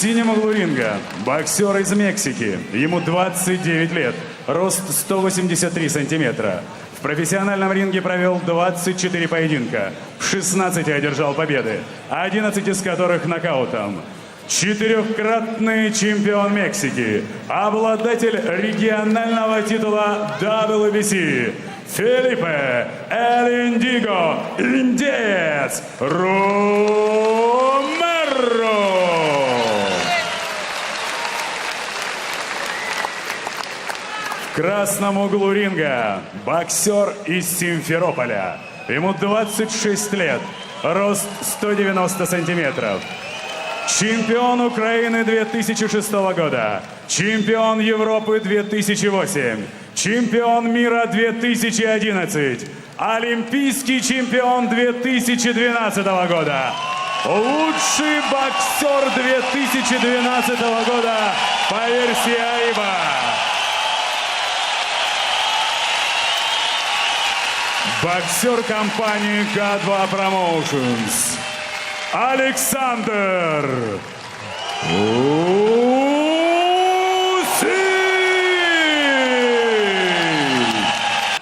синем углу ринга боксер из Мексики. Ему 29 лет, рост 183 сантиметра. В профессиональном ринге провел 24 поединка. В 16 одержал победы, 11 из которых нокаутом. Четырехкратный чемпион Мексики, обладатель регионального титула WBC, Филиппе Эль Индеец Ромеро. В красном углу ринга боксер из Симферополя. Ему 26 лет, рост 190 сантиметров. Чемпион Украины 2006 года, чемпион Европы 2008, чемпион мира 2011, олимпийский чемпион 2012 года, лучший боксер 2012 года по версии АИБа. Боксер компании К2 Promotions. Александр Усик!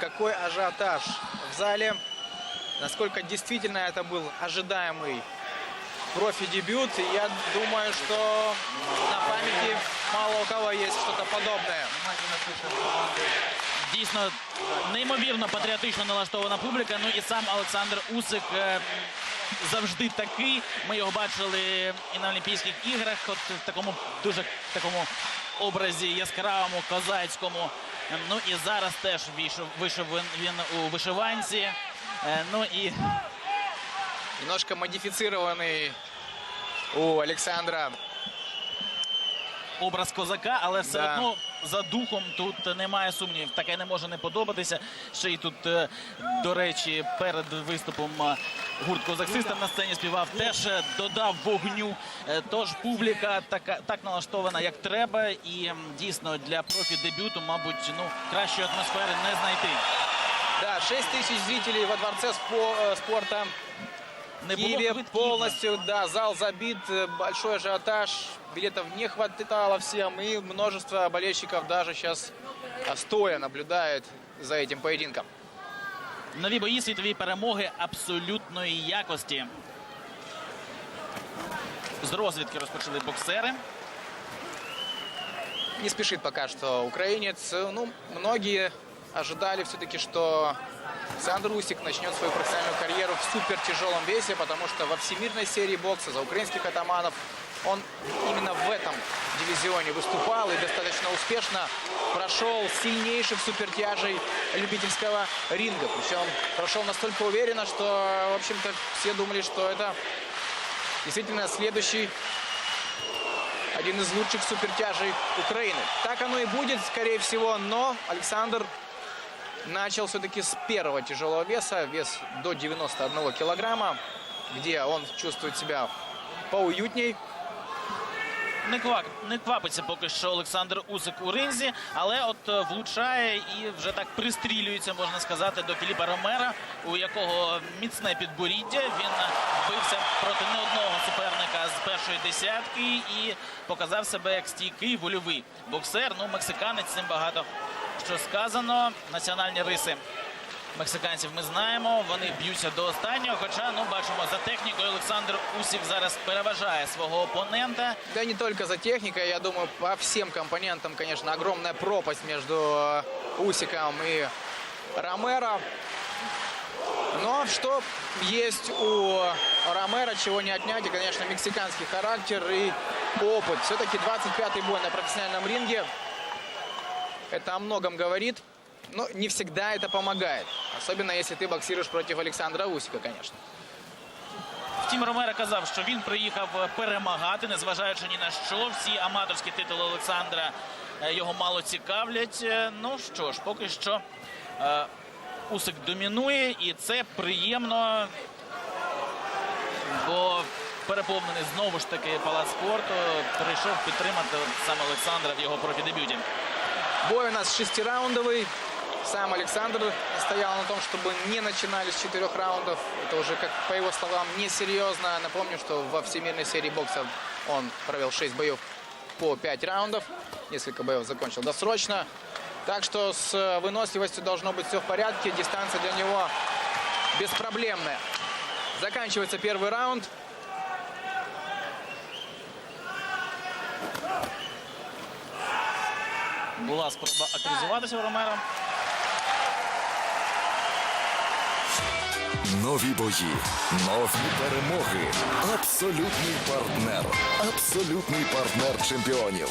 Какой ажиотаж в зале. Насколько действительно это был ожидаемый профи-дебют. Я думаю, что на памяти мало у кого есть что-то подобное. Дійсно неймовірно патріотично налаштована публіка. Ну і сам Олександр Усик е, завжди такий. Ми його бачили і на Олімпійських іграх, от в такому дуже такому образі яскравому, козацькому. Ну і зараз теж вийшов, вийшов він, він у вишиванці. Е, Ну і Немножко модифицированный у Александра. образ козака, але все Да. одно за духом тут немає сумнівів. Таке не може не подобатися. Ще й тут, е, до речі, перед виступом е, гурт козаксиста на сцені співав, теж е, додав вогню. Тож публіка така так налаштована, як треба, і дійсно для профі-дебюту, мабуть, ну кращої атмосфери не знайти. Да, 6 тысяч зрителей во дворце спо- спорта. Не В було Киеве квитків. полностью, да, зал забит, э, большой ажиотаж, билетов не хватало всем, и множество болельщиков даже сейчас а, стоя наблюдает за этим поединком. Нові бої світові перемоги абсолютної якості. З розвідки розпочали боксери. Не спешит пока что украинец. Ну, многие ожидали все-таки, что Александр Усик начнет свою профессиональную карьеру в супер тяжелом весе, потому что во всемирной серии бокса за украинских атаманов он именно в этом дивизионе выступал и достаточно успешно прошел сильнейших супертяжей любительского ринга. Причем прошел настолько уверенно, что, в общем-то, все думали, что это действительно следующий один из лучших супертяжей Украины. Так оно и будет, скорее всего, но Александр начал все-таки с первого тяжелого веса, вес до 91 килограмма, где он чувствует себя поуютней. Не, квак, не квапиться поки що Олександр Усик у ринзі, але от е, влучає і вже так пристрілюється, можна сказати, до Філіпа Ромера, у якого міцне підборіддя. Він бився проти не одного суперника з першої десятки і показав себе як стійкий вольовий боксер. Ну, мексиканець цим багато що сказано. Національні риси мексиканців ми знаємо. Вони б'ються до останнього. Хоча, ну, бачимо, за технікою Олександр Усик зараз переважає свого опонента. Да не только за техникой, я думаю, по всем компонентам, конечно, огромная пропасть между э, Усиком и Ромеро. Но что есть у Ромеро, чего не отнять, и, конечно, мексиканский характер и опыт. Все-таки 25-й бой на профессиональном ринге. Это о многом говорит. Но не всегда это помогает. Особенно, если ты боксируешь против Александра Усика, конечно. Втім, Ромеро казав, що він приїхав перемагати, незважаючи ні на що. Всі аматорські титули Олександра е, його мало цікавлять. Е, Ну що ж, поки що е, Усик домінує, і це приємно. Бо переповнений знову ж таки палац спорту. Прийшов підтримати от саме Олександра в його профі-дебюті. Бой у нас шестираундовый. Сам Александр настоял на том, чтобы не начинали с четырех раундов. Это уже, как по его словам, несерьезно. Напомню, что во всемирной серии бокса Он провел 6 боев по 5 раундов. Несколько боев закончил досрочно. Так что с выносливостью должно быть все в порядке. Дистанция для него беспроблемная. Заканчивается первый раунд. Була спроба активізуватися у Ромера. Нові бої, нові перемоги. Абсолютний партнер. Абсолютний партнер чемпіонів.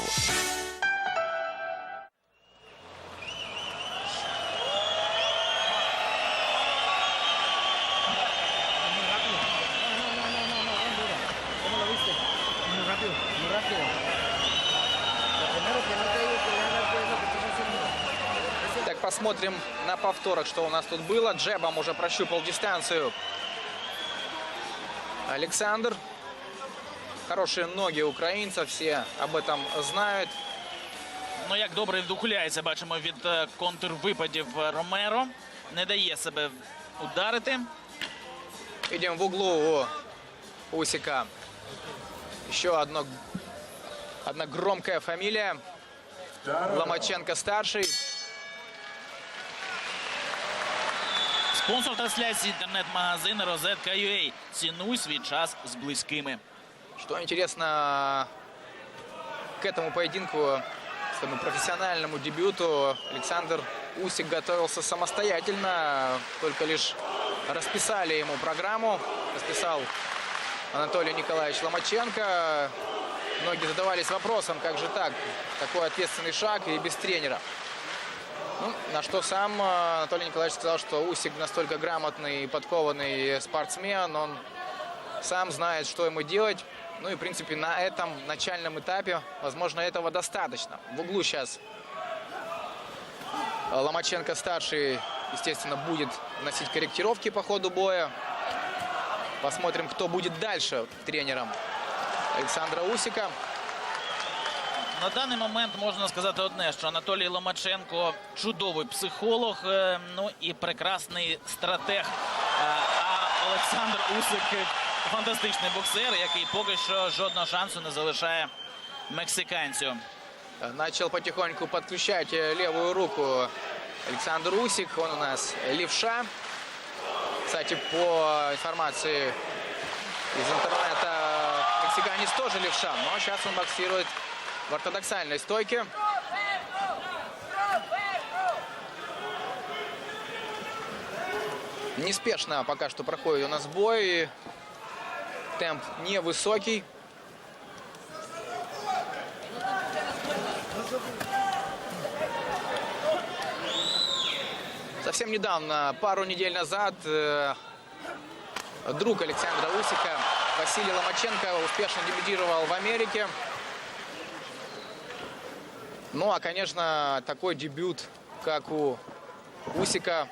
посмотрим на повторах, что у нас тут было. Джебом уже прощупал дистанцию. Александр. Хорошие ноги украинца, все об этом знают. Ну як добре вдухуляється, бачимо від е, контрвипадів е, Ромеро. Не дає себе ударити. Видим в углу у Усика еще одно, одна громкая фамилия. Ломаченко старший. Спонсор трансляції інтернет-магазин Розетка.ua. Цінуй свій час з близькими. Что интересно, к этому поединку, к этому профессиональному дебюту Александр Усик готовился самостоятельно. Только лишь расписали ему программу. Расписал Анатолий Николаевич Ломаченко. Многие задавались вопросом, как же так, такой ответственный шаг и без тренера. Ну, на что сам э, Анатолий Николаевич сказал, что Усик настолько грамотный и подкованный спортсмен, он сам знает, что ему делать. Ну и, в принципе, на этом начальном этапе, возможно, этого достаточно. В углу сейчас Ломаченко-старший, естественно, будет вносить корректировки по ходу боя. Посмотрим, кто будет дальше тренером Александра Усика. На даний момент можна сказати одне, що Анатолій Ломаченко чудовий психолог, е, ну і прекрасний стратег. Е, А Олександр Усик фантастичний боксер, який поки що жодного шансу не залишає мексиканцю. Начал потихоньку подключать э, левую руку Александр Усик. Он у нас левша. Кстати, по информации из интернета, мексиканец тоже левша. Но сейчас он боксирует в ортодоксальной стойке. Неспешно пока что проходит у нас бой. Темп невысокий. Совсем недавно, пару недель назад, э, друг Александра Усика, Василий Ломаченко, успешно дебютировал в Америке. Ну, а, конечно, такой дебют, как у Усика,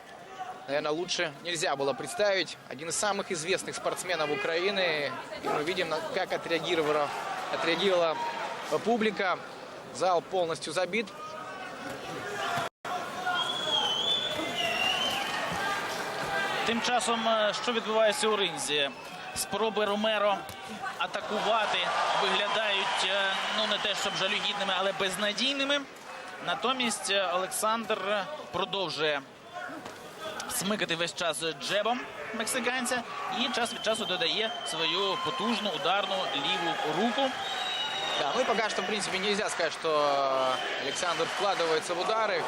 наверное, лучше нельзя было представить. Один из самых известных спортсменов Украины. И мы видим, на- как отреагировала, отреагировала публика. Зал полностью забит. Тим часом, е, що відбувається у ринзі? Спроби Ромеро атакувати виглядають е, ну не те, щоб жалюгідними, але безнадійними. Натомість е, Олександр продовжує смикати весь час джебом мексиканця і час від часу додає свою потужну ударну ліву руку. Да, ну и пока что, в принципе, нельзя сказать, что Александр вкладывается в удары.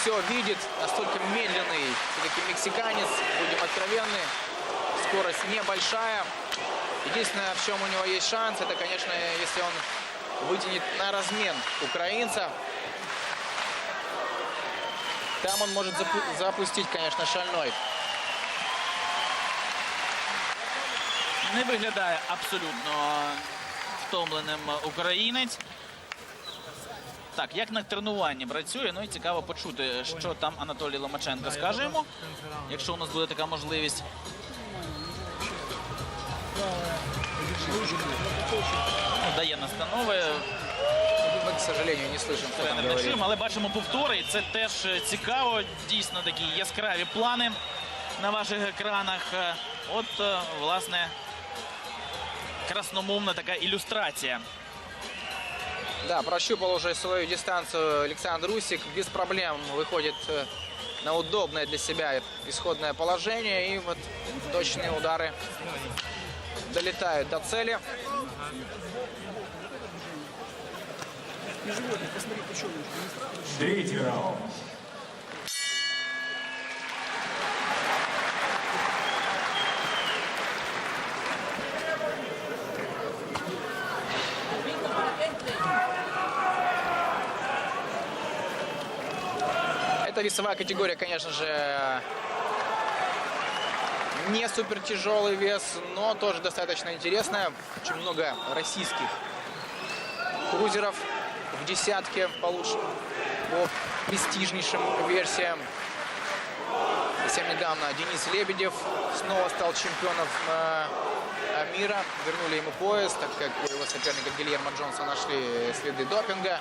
Все видит, настолько медленный все-таки мексиканец, будем откровенны. Скорость небольшая. Единственное, в чем у него есть шанс, это, конечно, если он вытянет на размен украинца. Там он может запу- запустить, конечно, шальной. Не виглядає абсолютно втомленим українець. Так, як на тренуванні працює, ну і цікаво почути, що там Анатолій Ломаченко скаже йому, якщо у нас буде така можливість. Ну, дає настанови Мы, к сожалению, не слышим, что там тренер говорит. Нечим, але бачимо повтори. і Це теж е, цікаво. Дійсно такі яскраві плани на ваших екранах. Е, От, е, власне, красномовна така ілюстрація. Да, прощупал уже свою дистанцию Александр Усик. Без проблем выходит э, на удобное для себя исходное положение. И вот точные удары долетают до цели. Третий раунд. Эта весовая категория, конечно же, не супер тяжелый вес, но тоже достаточно интересная. Очень много российских крузеров в десятке по лучшим, по престижнейшим версиям. Совсем недавно Денис Лебедев снова стал чемпионом э, мира. Вернули ему пояс, так как у его соперника Гильермо Джонса нашли следы допинга.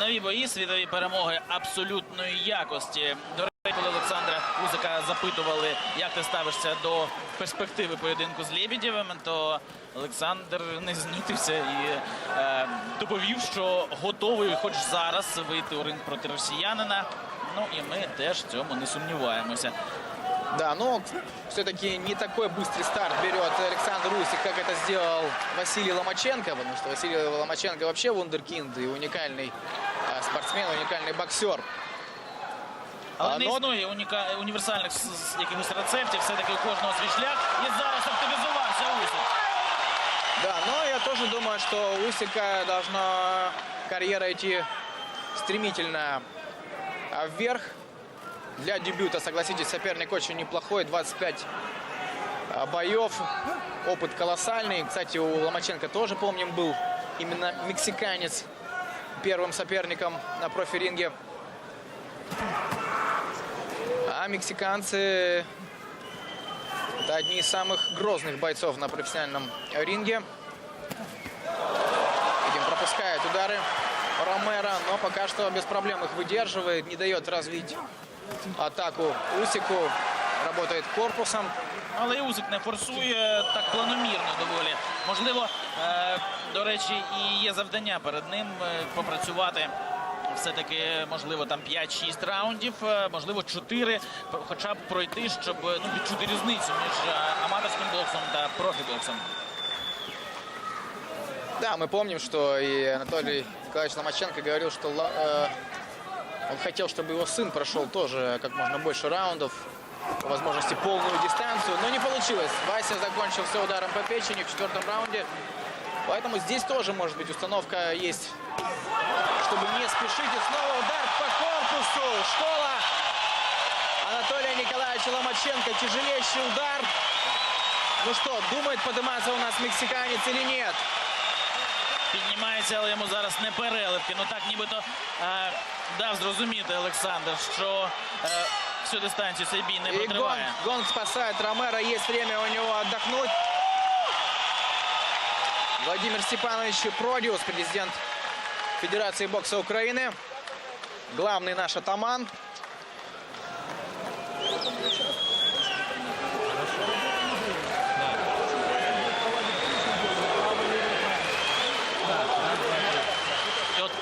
Нові бої, світові перемоги абсолютної якості. До речі, коли Олександра Узика запитували, як ти ставишся до перспективи поєдинку з Лебедєвим, то Олександр не знітився і е, доповів, що готовий хоч зараз вийти у ринг проти росіянина. Ну і ми теж в цьому не сумніваємося. Да, но все-таки не такой быстрый старт берет Александр Усик, как это сделал Василий Ломаченко, потому что Василий Ломаченко вообще вундеркинд и уникальный э, спортсмен, уникальный боксер. Але А, не ну, от- існує уніка... універсальних с- с- якихось рецептів, все-таки у кожного свій шлях. І зараз активізувався Усик. Да, но я тоже думаю, что у Усика должна карьера идти стремительно а, вверх. Для дебюта, согласитесь, соперник очень неплохой, 25 а, боев, опыт колоссальный. Кстати, у Ломаченко тоже, помним, был именно мексиканец первым соперником на профи-ринге. А мексиканцы это одни из самых грозных бойцов на профессиональном ринге. Видим, пропускает удары Ромеро, но пока что без проблем их выдерживает, не дает развить атаку Усику, работает корпусом. Але і Усик не форсує так планомірно доволі. Можливо, е, до речі, і є завдання перед ним е, попрацювати. Все-таки, можливо, там 5-6 раундів, е, можливо, 4, п- хоча б пройти, щоб е, ну, відчути різницю між е, аматорським боксом та профі-боксом. Да, мы помним, что и Анатолий Николаевич Ломаченко говорил, что ла- э, он хотел, чтобы его сын прошел тоже как можно больше раундов, по возможности полную дистанцию, но не получилось. Вася закончился ударом по печени в четвертом раунде, поэтому здесь тоже может быть установка есть, чтобы не спешить. И снова удар по корпусу. Школа Анатолия Николаевича Ломаченко. Тяжелейший удар. Ну что, думает подниматься у нас мексиканец или нет? Піднімається, але йому зараз не переливки. Ну так нібито е, дав зрозуміти Олександр, що е, всю дистанцію цей бій не И гонг, протриває. гонг спасает Ромеро. Есть время у него отдохнуть. Владимир Степанович Продиус, президент Федерации бокса Украины. Главный наш атаман.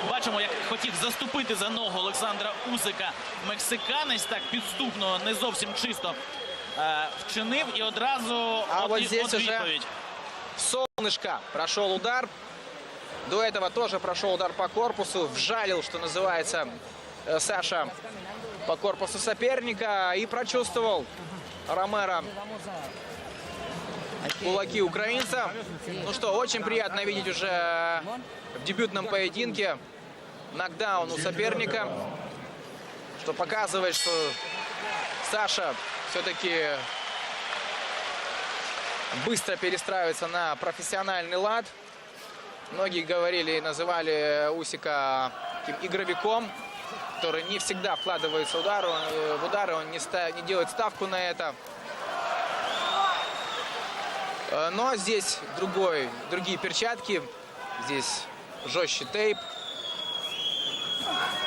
Бачимо, як хотів заступити за ногу Олександра Усика. Мексиканець так підступно, не зовсім чисто е, вчинив і одразу А от, от здесь от уже- відповідь. Солнышко прошел удар. До этого тоже прошел удар по корпусу. Вжалил, что называется, э, Саша по корпусу соперника. И прочувствовал Ромеро кулаки украинца. Ну что, очень приятно видеть уже в дебютном поединке нокдаун у соперника. Что показывает, что Саша все-таки быстро перестраивается на профессиональный лад. Многие говорили и называли Усика таким игровиком, который не всегда вкладывается удару, э, в удары, он не, ста- не делает ставку на это. Э, Но здесь другой, другие перчатки, здесь жестче тейп.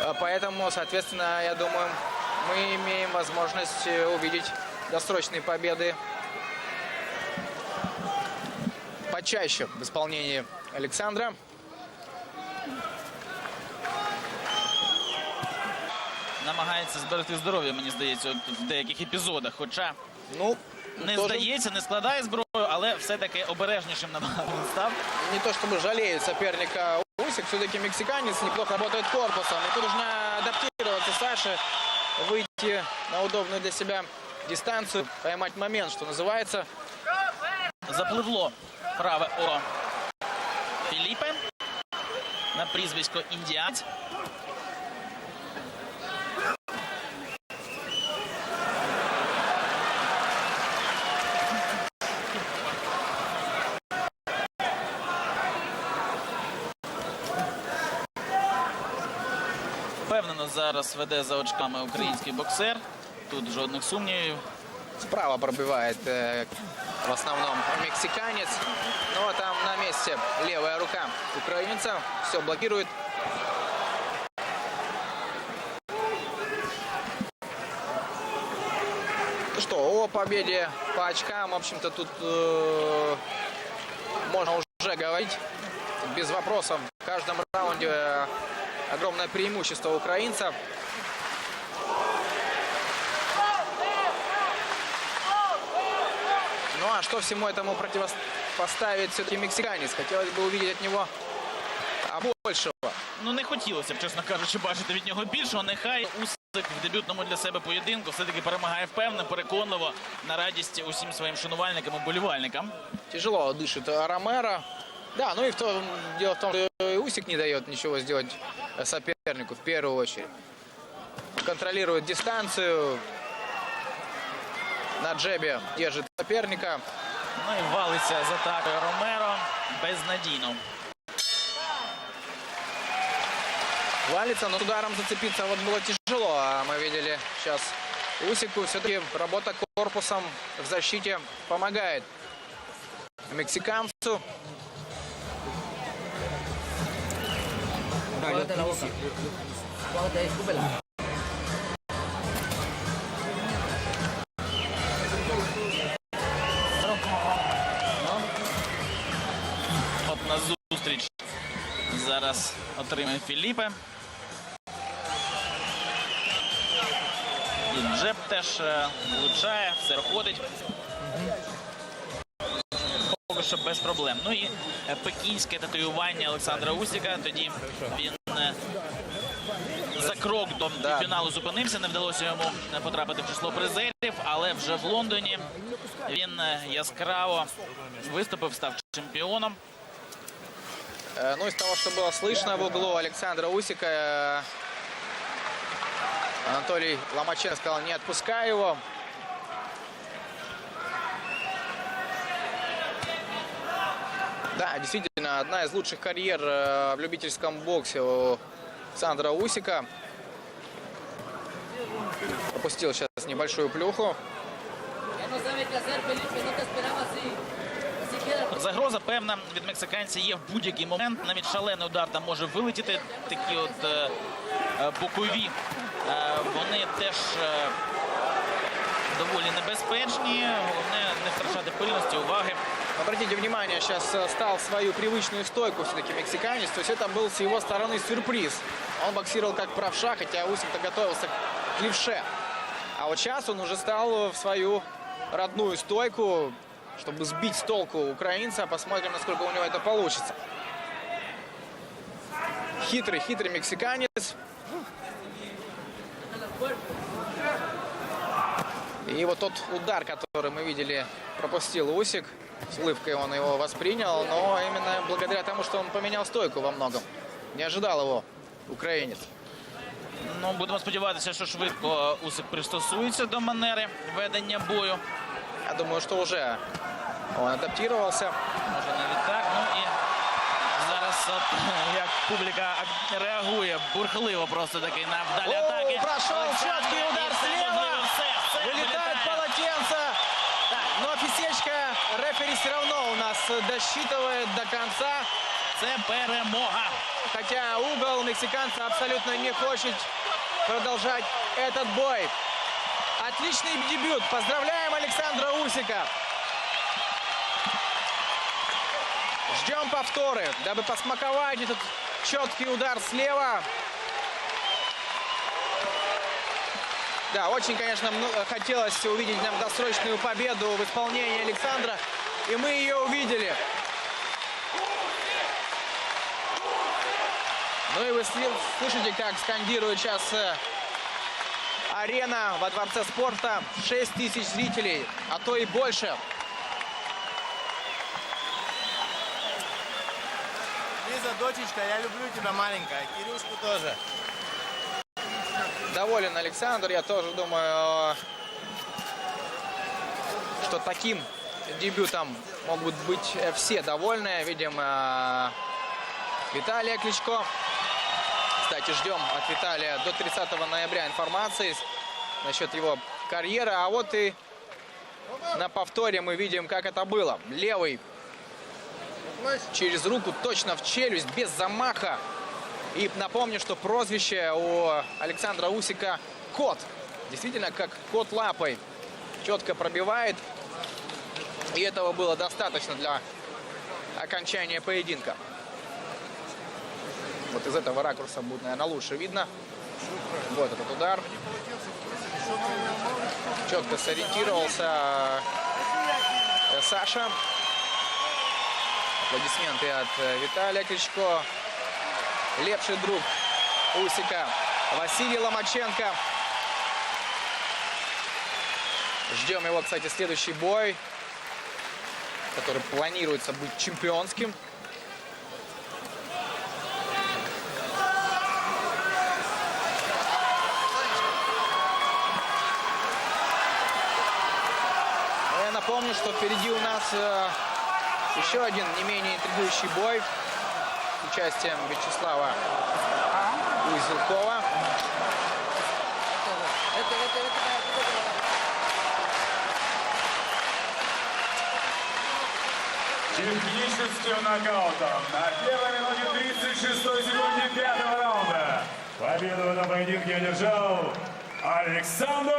Э, Поэтому, соответственно, я думаю, мы имеем возможность увидеть досрочные победы чаще в исполнении Александра. Намагається зберегти здоров'я, мені здається, от в деяких епізодах. Хоча Ну, не тоже здається, не складає зброю, але все-таки обережнішим набагато став. не то чтобы жалеет соперника Усик, все-таки мексиканец неплохо работает корпусом. И тут нужно адаптироваться Саше, выйти на удобную для себя дистанцию, поймать момент, что называется. Запливло праве око Філіпе на прізвисько Індіанець. Впевнено зараз веде за очками український боксер. Тут жодних сумнівів. Справа пробивает э, в основном мексиканец. Но там на месте левая рука украинца. Все блокирует. Ну Что, о победе по очкам, в общем-то, тут э, можно уже говорить без вопросов. В каждом раунде э, огромное преимущество украинцев. Ну а что всему этому противопоставить все-таки мексиканец? Хотелось бы увидеть от него а, большего. Ну не хотілося б, чесно кажучи, бачити від нього більшого. Нехай Усик в дебютному для себе поєдинку все-таки перемагає впевнено, переконливо на радість усім своїм шанувальникам і болівальникам. Тяжело дышит э, Ромеро. Да, ну и в том, дело в том, что и Усик не дает ничего сделать э, сопернику в первую очередь. Контролирует дистанцию. на джебе держит соперника. Ну і валиться з атакою Ромеро безнадійно. Валится, но ударом зацепиться вот было тяжело. А мы видели сейчас Усику все-таки работа корпусом в защите помогает мексиканцу. Зараз отримає Філіпе. І Джеб теж е, влучає, все проходить. Поки що без проблем. Ну і е, пекінське татуювання Олександра Усіка. Тоді він е, за крок до Да. фіналу зупинився. Не вдалося йому потрапити в число призерів, але вже в Лондоні він яскраво виступив, став чемпіоном. Э, Ну, из того, что было слышно в углу Александра Усика, э, Анатолий Ломаченко сказал, не отпускай его. Да, действительно, одна из лучших карьер э, в любительском боксе у Александра Усика. Пропустил сейчас небольшую плюху. Загроза певна від мексиканця є в будь-який момент. Навіть шалений удар там може вилетіти. Такі от е, е, бокові. Е, вони теж е, доволі небезпечні. Головне не втрачати пильності, уваги. Обратите внимание, сейчас э, стал в свою привычную стойку все-таки мексиканец. То есть это был с его стороны сюрприз. Он боксировал как правша, хотя Усик-то готовился к левше. А вот сейчас он уже стал в свою родную стойку, чтобы сбить с толку украинца. Посмотрим, насколько у него это получится. Хитрый, хитрый мексиканец. И вот тот удар, который мы видели, пропустил Усик. С улыбкой он его воспринял, но именно благодаря тому, что он поменял стойку во многом. Не ожидал его украинец. Ну, будемо сподіватися, що швидко Усик пристосується до манери ведення бою. Я думаю, что уже он адаптировался. Може навіть так. Ну і зараз от, як публіка ак- реагує бурхливо просто таки на вдалі О, атаки. прошел Олександр, четкий і удар все слева. можливо, все, все Вылетает вилітає. полотенце. Но фисечка рефери все равно у нас досчитывает до конца. Це перемога. Хотя угол мексиканца абсолютно не хочет продолжать этот бой. Отличный дебют. Поздравляем Александра Усика. Ждем повторы, дабы посмаковать этот четкий удар слева. Да, очень, конечно, хотелось увидеть нам досрочную победу в исполнении Александра. И мы ее увидели. Ну и вы слышите, как скандирует сейчас э, арена во Дворце спорта. 6 тысяч зрителей, а то и больше. Лиза, дочечка, я люблю тебя маленькая. Кирюшку тоже. Доволен Александр. Я тоже думаю, что таким дебютом могут быть э, все довольны. Видим э, Виталия Кличко. Кстати, ждем от Виталия до 30 ноября информации насчет его карьеры. А вот и на повторе мы видим, как это было. Левый через руку, точно в челюсть, без замаха. И напомню, что прозвище у Александра Усика Кот. Действительно, как кот лапой. Четко пробивает. И этого было достаточно для окончания поединка. Вот из этого ракурса будет, наверное, лучше видно. Вот этот удар. Четко сориентировался э, Саша. Аплодисменты от э, Виталия Кличко. Лепший друг Усика Василий Ломаченко. Ждем его, кстати, следующий бой, который планируется быть чемпионским. Я напомню, что впереди у нас э, еще один не менее интригующий бой с участием Вячеслава Узелкова. Техническим нокаутом на первой минуте 36 секунде пятого раунда. Победу этом поединке одержал Александр